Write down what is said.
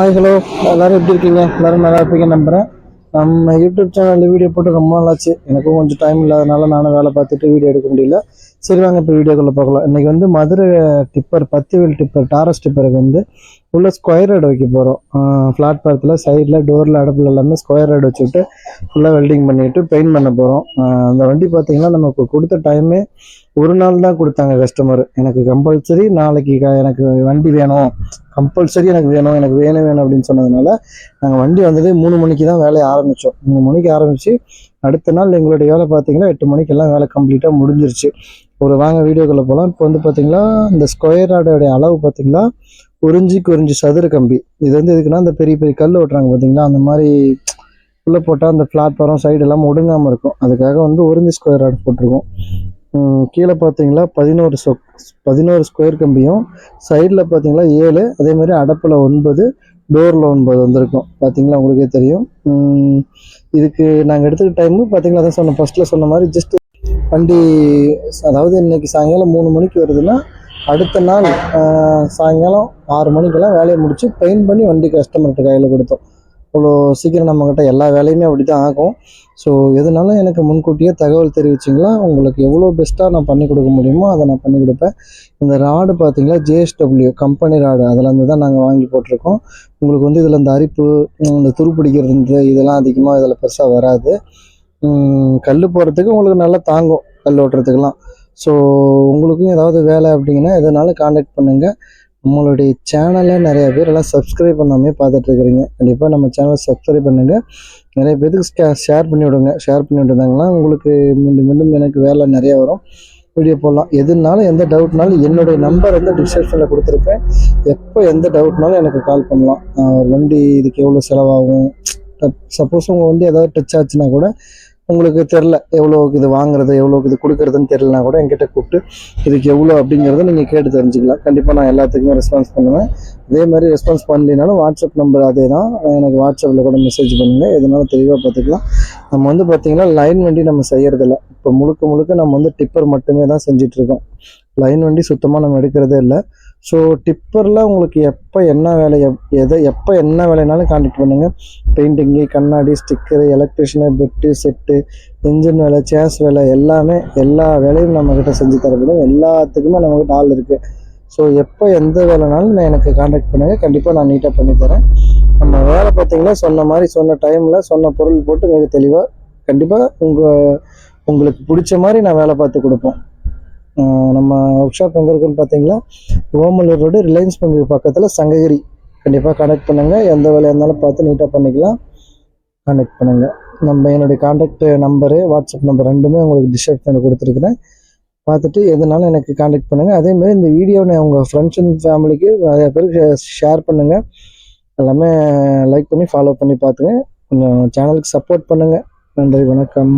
Hi hello எல்லாரும் எப்படி இருக்கீங்க? எல்லாரும் நல்லா இருப்பீங்க நம்புகிறேன் நம்ம யூடியூப் சேனலில் வீடியோ போட்டு ரொம்ப நாள் ஆச்சு. எனக்கும் கொஞ்சம் டைம் இல்லாதனால நானும் வேலை பார்த்துட்டு வீடியோ எடுக்க முடியல. சரி வாங்க இப்போ வீடியோக்குள்ளே பார்க்கலாம் இன்றைக்கி வந்து மதுரை டிப்பர் பத்து வீல் டிப்பர் டாரஸ் டிப்பருக்கு வந்து உள்ள ஸ்கொயர் ஹெட் வைக்க போகிறோம் ஃப்ளாட் பாரத்தில் சைடில் டோரில் அடப்பில் எல்லாமே ஸ்கொயர் ஹெட் வச்சுட்டு ஃபுல்லாக வெல்டிங் பண்ணிவிட்டு பெயிண்ட் பண்ண போகிறோம் அந்த வண்டி பார்த்திங்கன்னா நமக்கு கொடுத்த டைமே ஒரு நாள் தான் கொடுத்தாங்க கஸ்டமர் எனக்கு கம்பல்சரி நாளைக்கு க- எனக்கு வண்டி வேணும். கம்பல்சரி எனக்கு வேணும் எனக்கு வேணும் வேணும் அப்படின்னு சொன்னதுனால நாங்கள் வண்டி வந்தது மூணு மணிக்கு தான் வேலையை ஆரம்பித்தோம் மூணு மணிக்கு ஆரம்பித்து அடுத்த நாள் எங்களுடைய வேலை பார்த்தீங்கன்னா எட்டு மணிக்கெல்லாம் வேலை கம்ப்ளீட்டாக முடிஞ்சிருச்சு. ஒரு வாங்க வீடியோக்குள்ளே போகலாம் இப்போ வந்து பார்த்தீங்கன்னா இந்த ஸ்கொயர் ராடோடைய அளவு பார்த்தீங்கன்னா உறிஞ்சி குறிஞ்சி சதுர கம்பி. இது வந்து எதுக்குன்னா இந்த பெரிய பெரிய கல் ஓட்டுறாங்க பார்த்தீங்களா அந்த மாதிரி உள்ளே போட்டால் அந்த பிளாட்ஃபாரம் சைடு எல்லாம் ஒடுங்காமல் இருக்கும். அதுக்காக வந்து உறிஞ்சி ஸ்கொயர் ராட் போட்டிருக்கோம். கீழே பார்த்தீங்களா பதினோரு சொ பதினோரு ஸ்கொயர் கம்பியும் சைடில் பார்த்தீங்களா ஏழு அதே மாதிரி அடப்பில் ஒன்பது டோரில் ஒன்பது வந்திருக்கும். பார்த்தீங்களா உங்களுக்கே தெரியும். இதுக்கு நாங்கள் எடுத்துக்கிட்ட டைமு பார்த்தீங்களா அதான் சொன்ன ஃபர்ஸ்ட்டில் சொன்ன மாதிரி ஜஸ்ட் வண்டி அதாவது இன்னைக்கு சாயங்காலம் மூணு மணிக்கு வருதுன்னா அடுத்த நாள் சாயங்காலம் ஆறு மணிக்கெல்லாம் வேலையை முடித்து பெயிண்ட் பண்ணி வண்டி கஸ்டமர்கிட்ட கையில் கொடுத்தோம். அவ்வளோ சீக்கிரம் நம்மக்கிட்ட எல்லா வேலையுமே அப்படி தான் ஆகும். ஸோ எதுனாலும் எனக்கு முன்கூட்டியே தகவல் தெரிவிச்சிங்களா? உங்களுக்கு எவ்வளோ பெஸ்ட்டாக நான் பண்ணி கொடுக்க முடியுமோ அதை நான் பண்ணி கொடுப்பேன். இந்த ராடு பார்த்தீங்களா? JSW company rod. அதிலேருந்து தான் நாங்கள் வாங்கி போட்டிருக்கோம். உங்களுக்கு வந்து இதில் இந்த அரிப்பு இந்த துருப்பிடிக்கிறது இதெல்லாம் அதிகமாக இதில் பெருசாக வராது. கல் போடுறதுக்கு உங்களுக்கு நல்லா தாங்கும் கல் ஓட்டுறதுக்கெல்லாம். ஸோ உங்களுக்கும் ஏதாவது வேலை அப்படிங்கன்னா எதனாலும் காண்டாக்ட் பண்ணுங்கள் நம்மளுடைய சேனலை நிறைய பேர் எல்லாம் சப்ஸ்கிரைப் பண்ணாமே பார்த்துட்ருக்குறீங்க. கண்டிப்பாக நம்ம சேனலை சப்ஸ்கிரைப் பண்ணுங்கள் நிறைய பேருக்கு ஷேர் பண்ணி விடுங்க. ஷேர் பண்ணி விட்டுருந்தாங்கன்னா உங்களுக்கு மீண்டும் மீண்டும் எனக்கு வேலை நிறைய வரும். வீடியோ போடலாம். எதுனாலும் எந்த டவுட்னாலும் என்னுடைய நம்பர் வந்து டிஸ்கிரிப்ஷனில் கொடுத்துருக்கேன். எப்போ எந்த டவுட்னாலும் எனக்கு கால் பண்ணலாம். ஒரு வண்டி இதுக்கு எவ்வளோ செலவாகும்? சப்போஸ் உங்கள் வண்டி ஏதாவது டச் ஆச்சுன்னா கூட உங்களுக்கு தெரில எவ்வளோக்கு இது வாங்குறது எவ்வளோக்கு இது கொடுக்குறதுன்னு தெரிலனா கூட என்கிட்ட கூப்பிட்டு இதுக்கு எவ்வளோ அப்படிங்கிறத நீங்கள் கேட்டு தெரிஞ்சுக்கலாம். கண்டிப்பாக நான் எல்லாத்துக்குமே ரெஸ்பான்ஸ் பண்ணுவேன். அதே மாதிரி ரெஸ்பான்ஸ் பண்ணலினாலும் வாட்ஸ்அப் நம்பர் அதே தான் எனக்கு வாட்ஸ்அப்பில் கூட மெசேஜ் பண்ணுங்கள் எதனாலும் தெளிவாக பார்த்துக்கலாம். நம்ம வந்து பார்த்திங்கன்னா லைன் வண்டி நம்ம செய்கிறதில்ல இப்போ முழுக்க முழுக்க நம்ம வந்து டிப்பர் மட்டுமே தான் செஞ்சிட்ருக்கோம் லைன் வண்டி சுத்தமாக நம்ம எடுக்கிறதே இல்லை. ஸோ டிப்பரில் உங்களுக்கு எப்போ என்ன வேலை எப் எதை எப்போ என்ன வேலைனாலும் காண்டாக்ட் பண்ணுங்கள் பெயிண்டிங்கு கண்ணாடி sticker electrician bed set engine வேலை சேஸ் வேலை எல்லாமே எல்லா வேலையும் நம்மக்கிட்ட செஞ்சு தரப்படும் எல்லாத்துக்குமே நம்மக்கிட்ட ஆள் இருக்குது ஸோ எப்போ எந்த வேலைனாலும் நான் எனக்கு காண்டாக்ட் பண்ணுங்கள் கண்டிப்பாக நான் நீட்டாக பண்ணித்தரேன் நம்ம வேலை பார்த்தீங்கன்னா சொன்ன மாதிரி சொன்ன டைமில் சொன்ன பொருள் போட்டு மிக தெளிவாக கண்டிப்பாக உங்கள் உங்களுக்கு பிடிச்ச மாதிரி நான் வேலை பார்த்து கொடுப்போம். நம்ம ஒர்க் ஷாப் எங்கே இருக்குன்னு பார்த்தீங்கன்னா ஓமலூர் ரோடு ரிலையன்ஸ் பங்கு பக்கத்தில் சங்ககிரி. கண்டிப்பாக கனெக்ட் பண்ணுங்கள் எந்த வேலையாக இருந்தாலும் பார்த்து நீட்டாக பண்ணிக்கலாம். காண்டாக்ட் பண்ணுங்கள் நம்ம என்னுடைய காண்டாக்ட் நம்பரு வாட்ஸ்அப் நம்பர் ரெண்டுமே உங்களுக்கு டிஸ்கிரிப்ஷனில் கொடுத்துருக்குறேன். பார்த்துட்டு எதுனாலும் எனக்கு காண்டாக்ட் பண்ணுங்கள் அதேமாதிரி இந்த வீடியோவை உங்கள் ஃப்ரெண்ட்ஸ் அண்ட் ஃபேமிலிக்கு நிறைய பேருக்கு ஷேர் பண்ணுங்கள் எல்லாமே லைக் பண்ணி ஃபாலோ பண்ணி பார்த்துங்க. கொஞ்சம் சேனலுக்கு சப்போர்ட் பண்ணுங்கள் நன்றி வணக்கம்.